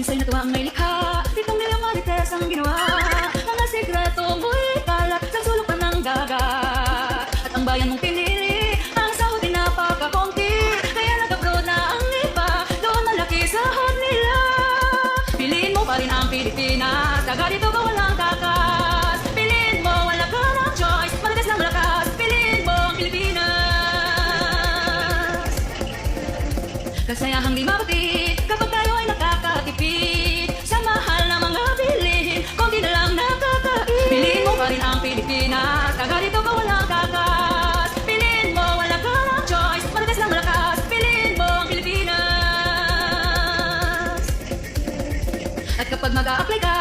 Minsa'y natuwa ang may likha. Ditong nilang marites ang ginawa. Mga sekreto mo'y kalat Sa sulok pa ng dagat At ang bayan mong pinili Ang sahod ay napakakonti. Kaya nag-abroad na ang iba Doon malaki sahod nila. Piliin mo pa rin ang Pilipinas. Taga dito ka walang kakas Piliin mo, wala ka ng choice. Marites na malakas. Piliin mo ang Pilipinas. Kasayahang di mapatid At kapag mag-a-apply ka,